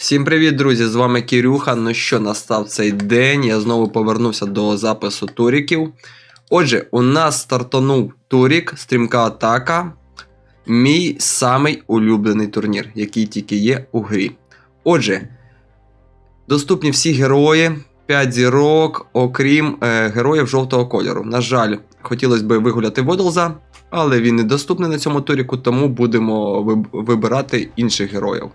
Всім привіт, друзі! З вами Кірюха. Ну що, настав цей день. Я знову повернувся до запису туріків. Отже, у нас стартанув турік, стрімка атака. Мій самий улюблений турнір, який тільки є у грі. Отже, доступні всі герої, 5 зірок, окрім е, героїв жовтого кольору. На жаль, хотілося б вигуляти Водолза, але він недоступний на цьому туріку, тому будемо вибирати інших героїв.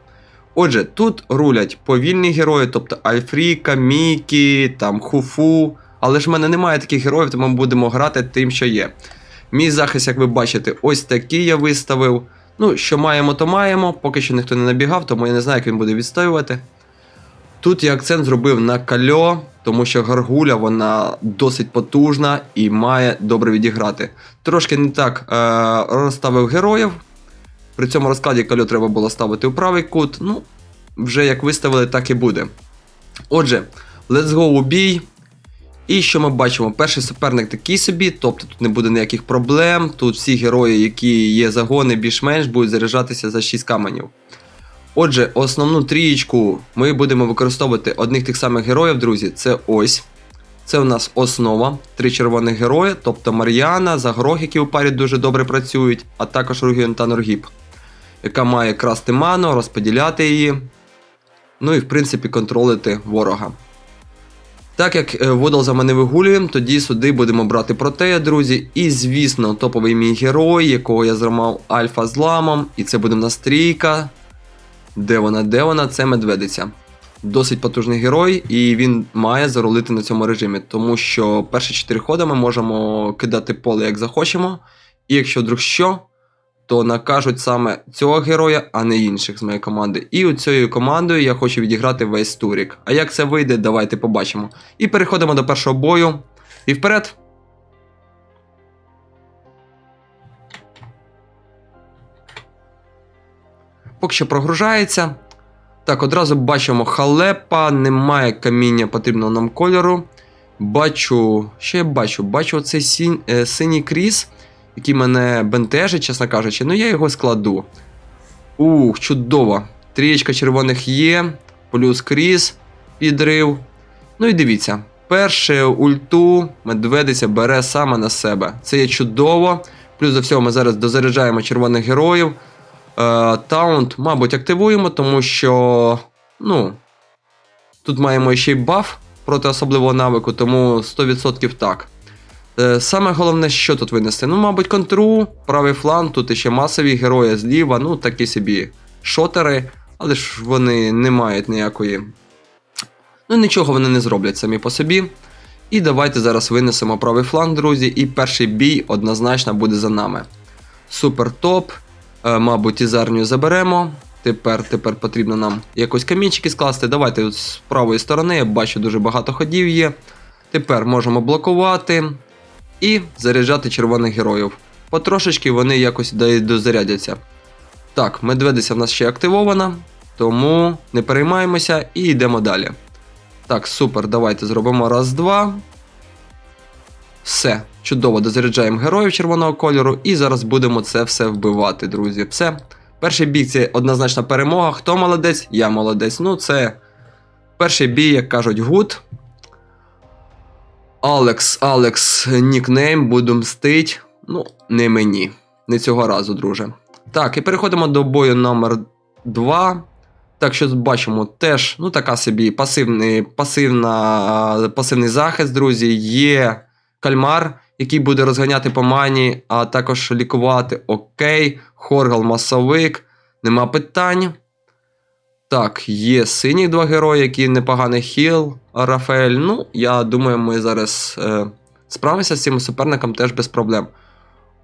Отже, тут рулять повільні герої, тобто Альфріка, Мікі, там Хуфу. Але ж в мене немає таких героїв, тому ми будемо грати тим, що є. Мій захист, як ви бачите, ось такий я виставив. Ну, що маємо, то маємо. Поки що ніхто не набігав, тому я не знаю, як він буде відстоювати. Тут я акцент зробив на кальо, тому що гаргуля вона досить потужна і має добре відіграти. Трошки не так е- розставив героїв. При цьому розкладі кальо треба було ставити у правий кут. Ну, вже як виставили, так і буде. Отже, let's go у бій. І що ми бачимо? Перший суперник такий собі, тобто тут не буде ніяких проблем. Тут всі герої, які є загони, більш-менш будуть заряджатися за 6 каменів. Отже, основну трієчку ми будемо використовувати одних тих самих героїв, друзі. Це ось. Це у нас основа. Три червоних герої, тобто Мар'яна, Загрог, які у парі дуже добре працюють, а також Ругіон та Норгіп, яка має красти ману, розподіляти її. Ну і в принципі контролити ворога. Так як е, Водолза ми не вигулюємо, тоді сюди будемо брати протея, друзі. І, звісно, топовий мій герой, якого я зламав альфа зламом. І це буде в нас трійка. Де вона? Де вона? Це медведиця. Досить потужний герой, і він має зарулити на цьому режимі, тому що перші 4 ходи ми можемо кидати поле як захочемо. І якщо вдруг що, то накажуть саме цього героя, а не інших з моєї команди. І цією командою я хочу відіграти весь турік. А як це вийде, давайте побачимо. І переходимо до першого бою. І вперед! Поки що прогружається. Так, одразу бачимо халепа, немає каміння потрібного нам кольору. Бачу. Що я бачу? Бачу оцей сінь, е, синій кріс, який мене бентежить, чесно кажучи. Ну я його складу. Ух, чудово. Трієчка червоних є, плюс кріс, підрив. Ну і дивіться, перше ульту медведиця бере саме на себе. Це є чудово. Плюс до всього ми зараз дозаряджаємо червоних героїв. Е, Таунт, мабуть, активуємо, тому що. Ну. Тут маємо ще й баф проти особливого навику, тому 100% так. Е, Саме головне, що тут винести? Ну, мабуть, контру, правий фланг, тут ще масові герої зліва, ну такі собі шотери, але ж вони не мають ніякої. Ну, нічого вони не зроблять самі по собі. І давайте зараз винесемо правий фланг, друзі, і перший бій однозначно буде за нами. Супер топ. Е, мабуть, із армію заберемо. Тепер, тепер потрібно нам якось камінчики скласти. Давайте з правої сторони, я бачу, дуже багато ходів є. Тепер можемо блокувати і заряджати червоних героїв. Потрошечки вони якось дозарядяться. Так, медведиця в нас ще активована, тому не переймаємося і йдемо далі. Так, супер, давайте зробимо раз-два. Все, чудово, дозаряджаємо героїв червоного кольору, і зараз будемо це все вбивати, друзі. Все. Перший бій це однозначна перемога. Хто молодець? Я молодець. Ну, це перший бій, як кажуть, гуд. Алекс, Алекс, нікнейм, буду мстить. Ну, не мені. Не цього разу, друже. Так, і переходимо до бою номер 2. Так, що бачимо, теж ну, така собі пасивний, пасивна, пасивний захист, друзі. Є кальмар, який буде розганяти по мані, а також лікувати. Окей. Хоргал масовик. Нема питань. Так, є сині два герої, які непоганий хіл, Рафаель. Ну, я думаю, ми зараз е, справимося з цим суперником теж без проблем.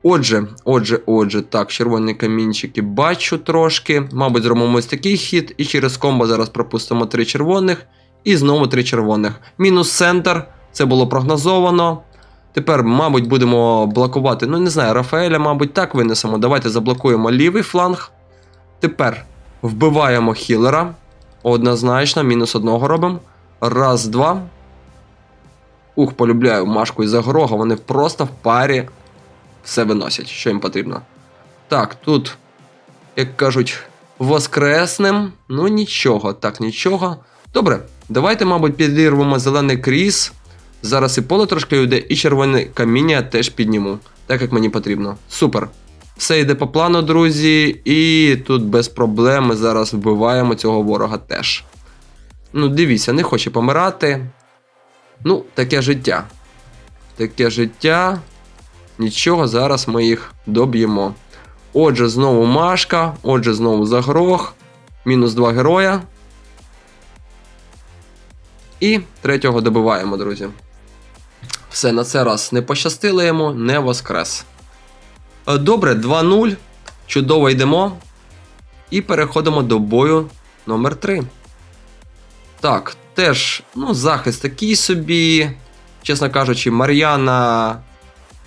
Отже, отже, отже, так, червоні камінчики бачу трошки. Мабуть, зробимо ось такий хід, і через комбо зараз пропустимо три червоних, і знову три червоних. Мінус центр, це було прогнозовано. Тепер, мабуть, будемо блокувати. Ну, не знаю, Рафаеля, мабуть, так винесемо. Давайте заблокуємо лівий фланг. Тепер вбиваємо хілера. Однозначно, мінус одного робимо. Раз, два. Ух, полюбляю Машку і Загрога. Вони просто в парі все виносять, що їм потрібно. Так, тут, як кажуть, Воскреснем. Ну нічого, так, нічого. Добре, давайте, мабуть, підірвемо зелений кріс. Зараз і поле трошки йде, і червоне каміння теж підніму, так як мені потрібно. Супер. Все йде по плану, друзі, і тут без проблем ми зараз вбиваємо цього ворога теж. Ну, дивіться, не хоче помирати. Ну, таке життя. Таке життя. Нічого, зараз ми їх доб'ємо. Отже, знову Машка, отже, знову Загрох. Мінус два героя. І третього добиваємо, друзі. Все, на цей раз не пощастило йому, не воскрес. Е, Добре, 2-0. Чудово йдемо. І переходимо до бою номер 3. Так, теж, ну, захист такий собі. Чесно кажучи, Мар'яна,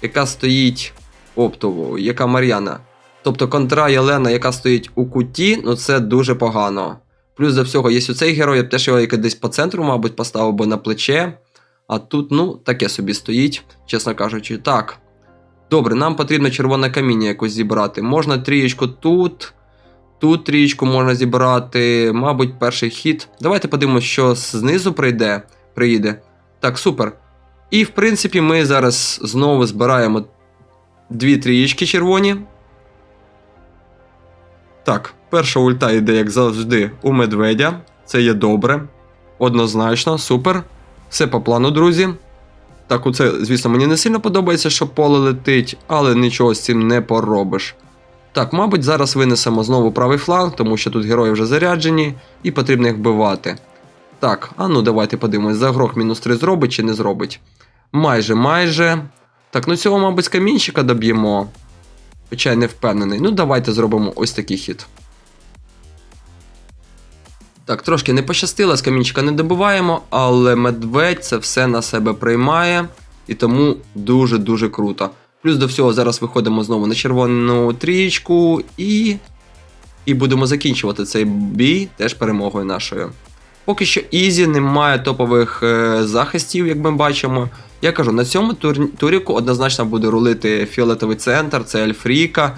яка стоїть. Оптово, яка Мар'яна. Тобто контра Єлена, яка стоїть у куті, ну це дуже погано. Плюс до всього, є цей герой, я б теж його десь по центру, мабуть, поставив би на плече. А тут, ну, таке собі стоїть, чесно кажучи. Так. Добре, нам потрібно червоне каміння якось зібрати. Можна трієчку тут. Тут трієчку можна зібрати. Мабуть, перший хід. Давайте подивимося, що знизу прийде. приїде. Так, супер. І в принципі, ми зараз знову збираємо дві трієчки червоні. Так, перша ульта йде, як завжди, у медведя. Це є добре. Однозначно, супер. Все по плану, друзі. Так, оце, звісно, мені не сильно подобається, що поле летить, але нічого з цим не поробиш. Так, мабуть, зараз винесемо знову правий фланг, тому що тут герої вже заряджені, і потрібно їх вбивати. Так, а ну давайте подивимось, загрох мінус 3 зробить чи не зробить. Майже, майже. Так, ну цього, мабуть, з камінчика доб'ємо. Хоча я не впевнений. Ну, давайте зробимо ось такий хід. Так, трошки не пощастило, з камінчика не добиваємо, але медведь це все на себе приймає, і тому дуже-дуже круто. Плюс до всього зараз виходимо знову на червону трієчку і. І будемо закінчувати цей бій теж перемогою нашою. Поки що Ізі немає топових е, захистів, як ми бачимо. Я кажу, на цьому тур- туріку однозначно буде рулити фіолетовий центр, це Ельфріка,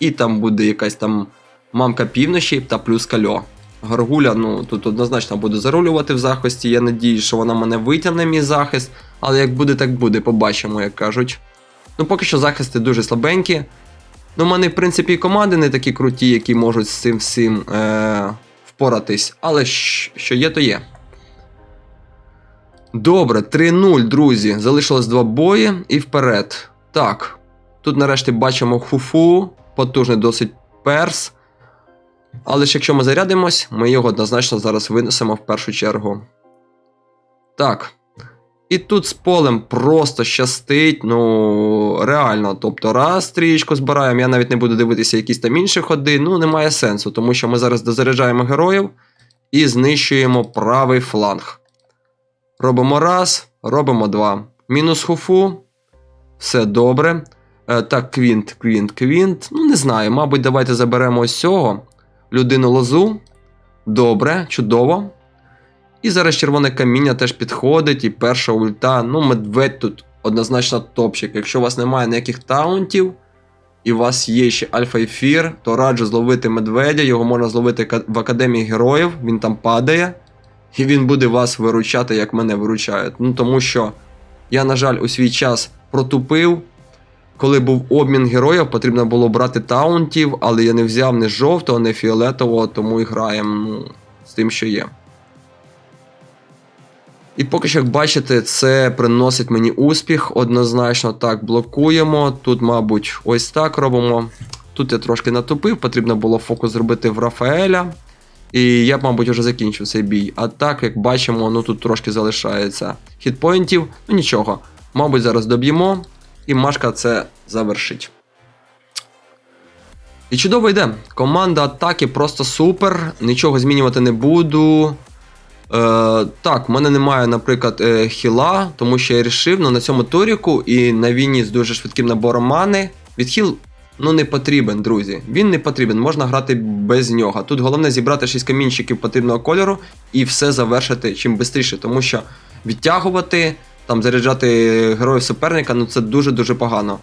і там буде якась там мамка півночі та плюс кальо. Гаргуля, ну тут однозначно буде зарулювати в захисті. Я надію, що вона мене витягне мій захист, але як буде, так буде, побачимо, як кажуть. Ну, поки що захисти дуже слабенькі. Ну, в мене, в принципі, і команди не такі круті, які можуть з цим всім е- впоратись. Але що є, то є. Добре, 3-0, друзі. Залишилось два бої і вперед. Так. Тут нарешті бачимо хуфу, потужний досить перс. Але ж якщо ми зарядимось, ми його однозначно зараз винесемо в першу чергу. Так. І тут з полем просто щастить, ну реально. Тобто, раз стрічку збираємо, я навіть не буду дивитися якісь там інші ходи, ну немає сенсу, тому що ми зараз дозаряджаємо героїв і знищуємо правий фланг. Робимо раз, робимо два. Мінус хуфу. Все добре. Е, так, квінт, квінт, квінт. Ну, не знаю, мабуть, давайте заберемо ось цього. Людину лозу. Добре, чудово. І зараз червоне каміння теж підходить, і перша ульта. Ну, медведь тут однозначно топчик. Якщо у вас немає ніяких таунтів, і у вас є ще альфа-ефір, то раджу зловити медведя. Його можна зловити в Академії героїв, він там падає, і він буде вас виручати, як мене виручають. Ну тому що я, на жаль, у свій час протупив. Коли був обмін героїв, потрібно було брати таунтів, але я не взяв ні жовтого, ні фіолетового, тому і граємо ну, з тим, що є. І поки що, як бачите, це приносить мені успіх. Однозначно так блокуємо. Тут, мабуть, ось так робимо. Тут я трошки натупив, потрібно було фокус зробити в Рафаеля. І я б, мабуть, вже закінчив цей бій. А так, як бачимо, ну тут трошки залишається хітпоінтів. Ну нічого. Мабуть, зараз доб'ємо, і Машка це завершить. І чудово йде. Команда атаки просто супер. Нічого змінювати не буду. Е, так, в мене немає, наприклад, е, хіла, тому що я вирішив ну, на цьому туріку і на війні з дуже швидким набором мани. Відхил ну, не потрібен, друзі. Він не потрібен, можна грати без нього. Тут головне зібрати 6 камінчиків потрібного кольору і все завершити чим швидше, тому що відтягувати, там заряджати героїв суперника, ну це дуже-дуже погано.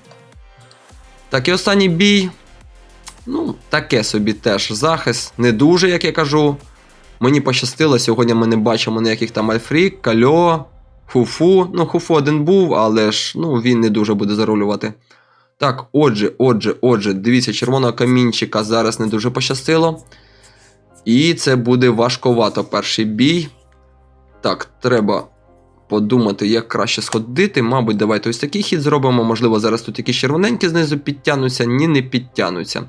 Так, і останній бій. Ну, таке собі теж захист. Не дуже, як я кажу. Мені пощастило, сьогодні ми не бачимо ніяких там Альфрік, Кальо, Хуфу. Ну, Хуфу один був, але ж ну, він не дуже буде зарулювати. Так, отже, отже, отже, дивіться, червоного камінчика зараз не дуже пощастило. І це буде важковато перший бій. Так, треба подумати, як краще сходити. Мабуть, давайте ось такий хід зробимо. Можливо, зараз тут якісь червоненькі знизу підтягнуться. Ні, не підтягнуться.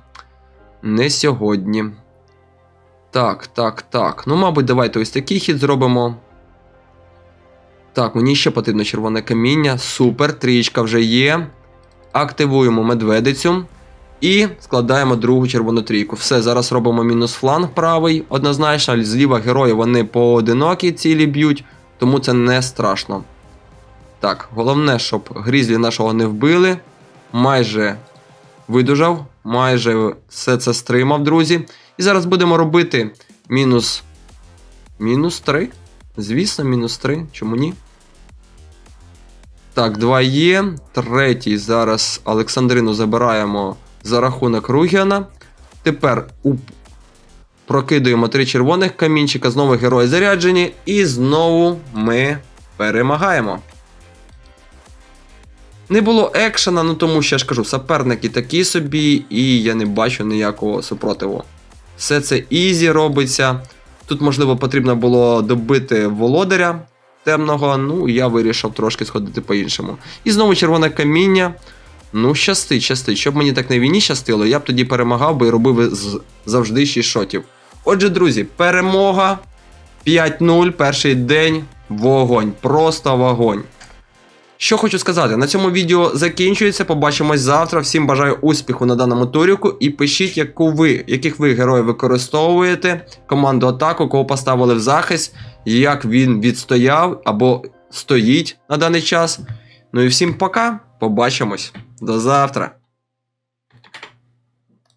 Не сьогодні. Так, так, так. Ну, мабуть, давайте ось такий хід зробимо. Так, мені ще потрібно червоне каміння. Супер, трічка вже є. Активуємо медведицю. І складаємо другу червону трійку. Все, зараз робимо мінус фланг правий, однозначно. Зліва герої вони поодинокі цілі б'ють, тому це не страшно. Так, головне, щоб грізлі нашого не вбили. Майже видужав, майже все це стримав, друзі. І зараз будемо робити мінус. Мінус 3. Звісно, мінус 3. Чому ні? Так, 2 є. Третій зараз Олександрину забираємо за рахунок Ругіана. Тепер у... прокидуємо три червоних камінчика, знову герої заряджені, і знову ми перемагаємо. Не було екшена, ну тому що я ж кажу, суперники такі собі, і я не бачу ніякого супротиву. Все це ізі робиться. Тут, можливо, потрібно було добити володаря темного, ну я вирішив трошки сходити по-іншому. І знову червоне каміння. Ну, щастить, щастить. Щоб мені так на війні щастило, я б тоді перемагав би і робив завжди 6 шотів. Отже, друзі, перемога 5-0, перший день, вогонь, просто вогонь. Що хочу сказати, на цьому відео закінчується. Побачимось завтра. Всім бажаю успіху на даному туріку. І пишіть, яку ви, яких ви героїв використовуєте, команду атаку, кого поставили в захист, як він відстояв або стоїть на даний час. Ну і всім пока. Побачимось. До завтра.